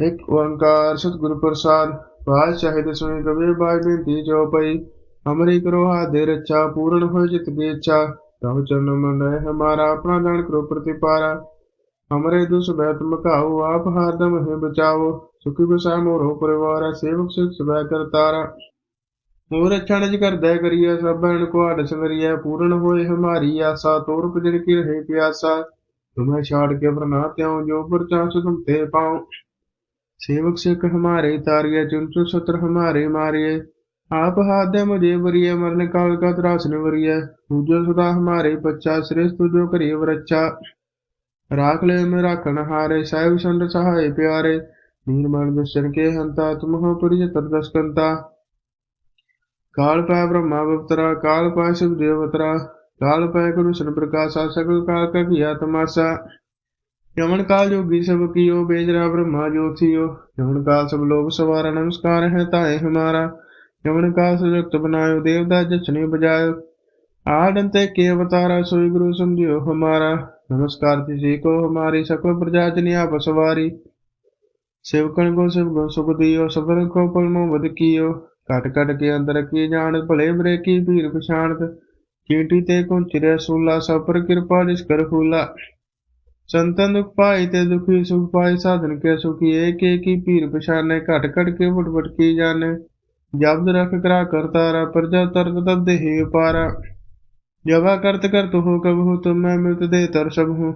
ਇੱਕ ਓੰਕਾਰ ਸਤਿਗੁਰ ਪ੍ਰਸਾਦ ਪਾਤਸ਼ਾਹੀ ਦਸਵੇਂ ਕਬੀਰ ਬਾਈ ਬੇਨਤੀ ਜੋ ਪਈ ਹਮਰੀ ਕਰੋ ਹਾਦੇ ਰੱਛਾ, ਪੂਰਨ ਹੋਏ ਜਿਤ ਦੀ ਇੱਛਾ। ਤਬ ਚਰਨ ਮਨ ਰਹਿ ਹਮਾਰਾ ਆਪਣਾ ਦਾਨ ਕਰੋ ਪ੍ਰਤਿਪਾਰਾ। ਹਮਰੇ ਦੁਸ ਬੈਤ ਮਕਾਓ, ਆਪ ਹਾਰਦਮ ਹੈ ਬਚਾਓ। ਸੁਖੀ ਬਸਾ ਮੋਰੋ ਪਰਿਵਾਰ ਸੇਵਕ ਸਿਖ ਸਬੈ ਕਰਤਾਰਾ ਹੋਰ ਅਛਣ ਜਿ ਕਰਦਾ ਕਰੀਏ ਸਭਨ ਕੋ ਆਡ ਸੰਗਰੀਐ। ਪੂਰਨ ਹੋਏ ਹਮਾਰੀ ਆਸਾ, ਤੋਰ ਪਜਣ ਕੀ ਰਹੇ ਪਿਆਸਾ। ਤੁਮੈ ਛਾੜ ਕੇ ਵਰਨਾ ਤਿਉ, ਜੋ ਪਰ ਚਾਸ ਤੁਮ ਤੇ ਪਾਉ। सेवक सिख हमारे तारिये चुनचु सत्र हमारे मारिये आप हाथ दे मुझे वरिय मरने काल का त्रास ने वरिय पूजो सदा हमारे बच्चा श्रेष्ठ तुझो करिय वरच्चा राख ले में राखन हारे साहिब संत सहाय प्यारे निर्मल दुष्टन के हंता तुम हो पुरिय तरदस्कंता काल पाय ब्रह्मा बवतरा काल पाय शिव देवतरा काल पाय कृष्ण प्रकाशा सकल काल का किया तमाशा यमन काल जोगी सब कियो बेजरा ब्रह्मा ज्योतियो यमन काल सब लोग सवारा नमस्कार है ताए हमारा यमन काल सजक्त बनायो देवता जचने बजायो आडंते के अवतारा सोई गुरु समझियो हमारा नमस्कार किसी को हमारी सकल प्रजा जनी आप सवारी सेवकन को शिव गो सुख दियो सफर को पलमो वध कियो कट कट के अंदर की जान भले बरे की भीर पछाणत चींटी ते को चिरे सूला सब पर कृपा जिसकर फूला ਸੰਤਨ ਦੁਖ ਪਾਈ ਤੇ ਦੁਖੀ ਸੁਖ ਪਾਈ, ਸਾਧਨ ਕੇ ਸੁਖੀ? ਏਕ ਏਕ ਹੀ ਪੀਰ ਪਛਾਨੇ, ਘਟ ਘਟ ਕੇ ਵਟ ਵਟ ਕੀ ਜਾਣੇ? ਜਬਦ ਰਖ ਕਰਾ ਕਰਤਾਰਾ ਪ੍ਰਜਾ ਤਰਤ ਤਬ ਦੇਹੀ ਪਾਰਾ ਜਵਾ ਕਰਤ ਕਰਤ ਹੋ ਕਬ ਤੁਮ ਮੈਂ ਮਿਲਤ ਦੇ ਤਰ ਸਭ ਹੂੰ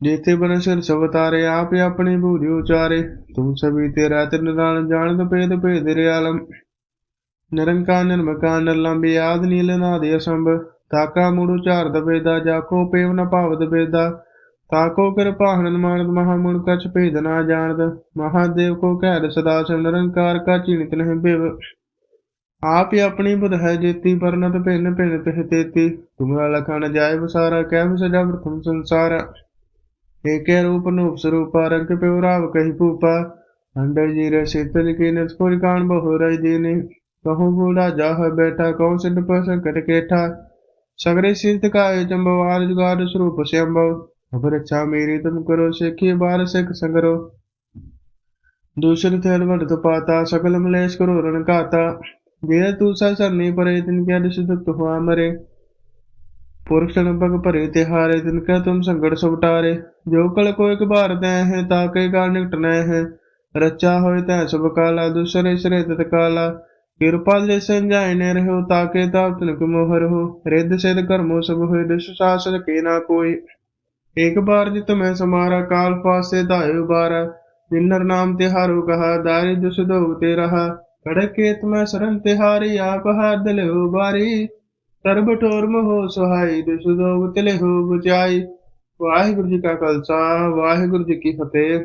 ਜੇਤੇ ਬਨ ਸਿਰ ਸਵਤਾਰੇ ਆਪ ਆਪਣੇ ਬੂਝੀ ਉਚਾਰੇ। ਤੁਮ ਸਭੀ ਤੇਰਾ ਤਿਰਨਾਨ ਜਾਣਦ ਭੇਦ ਭੇਦ ਰੇ ਆਲਮ ਨਿਰੰਕਾਰ ਨਿਰਮਕਾਰ ਨਿਰਲੰਬੀ, ਆਦ ਨੀਲ ਨਾਦਿ ਅਸੰਭ। ਤਾਕਾ ਮੂੜੂ ਝਾਰਦ ਬੇਦਾ ਜਾਕੋ ਪੇਵ ਨ ਭਾਵਦ ਬੇਦਾ ਤਾਕੋ ਕਿਰ ਮਾਨਦ, ਮਹਾ ਕਛ ਭੇਦ ਨਾ ਜਾਣਦ। ਮਹਾਦੇਵ ਕੋ ਕਹਿ ਸਦਾ ਸ ਕਾ ਚਿੰਤ ਨਹਿ ਬਿਵ ਆਪ ਹੀ ਆਪਣੀ ਬੁਧ ਹੈ ਜੇਤੀ ਪਰਨਤ ਭਿੰਨ ਭਿੰਨ ਤਿਹ ਤੇਤੀ। ਤੁਮਰਾ ਲਖਣ ਜਾਏ ਬਸਾਰਾ ਕਹਿ ਸਜਾ ਪ੍ਰਥਮ ਸੰਸਾਰ। ਏਕੇ ਰੂਪ ਨੂਪ ਸਰੂਪਾ, ਰੰਗ ਪਿਉ ਰਾਵ ਕਹੀ ਭੂਪਾ। ਅੰਡਰ ਜੀ ਰੇ ਸਿਤਲ ਕੀ ਨਿਸਪੁਰ ਕਾਣ ਬਹੁ ਰਜ ਦੀਨੇ ਕਹੂੰ ਬੂੜਾ ਜਾਹ ਬੈਠਾ, ਕਉ ਸਿੰਧ ਪਰ ਸੰਕਟ ਕੇਠਾ। सगरे सिद्ध काय जम्बवार जुगार स्वरूप शंभव अपर अच्छा मेरी तुम करो सिखी बार सिख संगरो दूसर थैल वर्त पाता सकल मलेश करो रण काता जे तू सा सरनी परे तिन क्या दुष्ट हुआ मरे पुरक्षण पग भरे तिहारे तिनका तुम संकट सुबटारे जो कल को एक बार तय है ताके का निकटने है रचा होए तय सब काला दूसरे श्रे तत्काला ਕਿਰਪਾ ਲੈ ਸੰਜਾਇਨੇ ਰਹੋ ਤਾਕੇ ਤਾਪ ਤਨਕ ਮੋਹਰ ਹੋ ਰਿੱਧ ਸਿਧ ਕਰਮੋ ਸਭ ਹੋਏ ਦਿਸ ਸਾਸਨ ਕੇ ਨਾ ਕੋਈ। ਇੱਕ ਬਾਰ ਜਿਤ ਮੈਂ ਸਮਾਰਾ, ਕਾਲ ਫਾਸੇ ਧਾਇਓ ਬਾਰਾ। ਜਿਨਰ ਨਾਮ ਤਿਹਾਰੋ ਕਹਾ, ਦਾਰਿ ਦੁਸ ਦੋ ਤੇ ਰਹਾ। ਕੜਕੇ ਤੁਮੈ ਸਰਨ ਤਿਹਾਰੀ, ਆਪ ਹੱਦ ਲਿਓ ਬਾਰੀ। ਸਰਬ ਠੋਰ ਮੋਹ ਸੁਹਾਈ, ਦੁਸ ਦੋ ਹੋ ਬਚਾਈ ਵਾਹਿਗੁਰੂ ਜੀ ਕਾ ਖਾਲਸਾ, ਵਾਹਿਗੁਰੂ ਜੀ ਕੀ ਫਤਿਹ।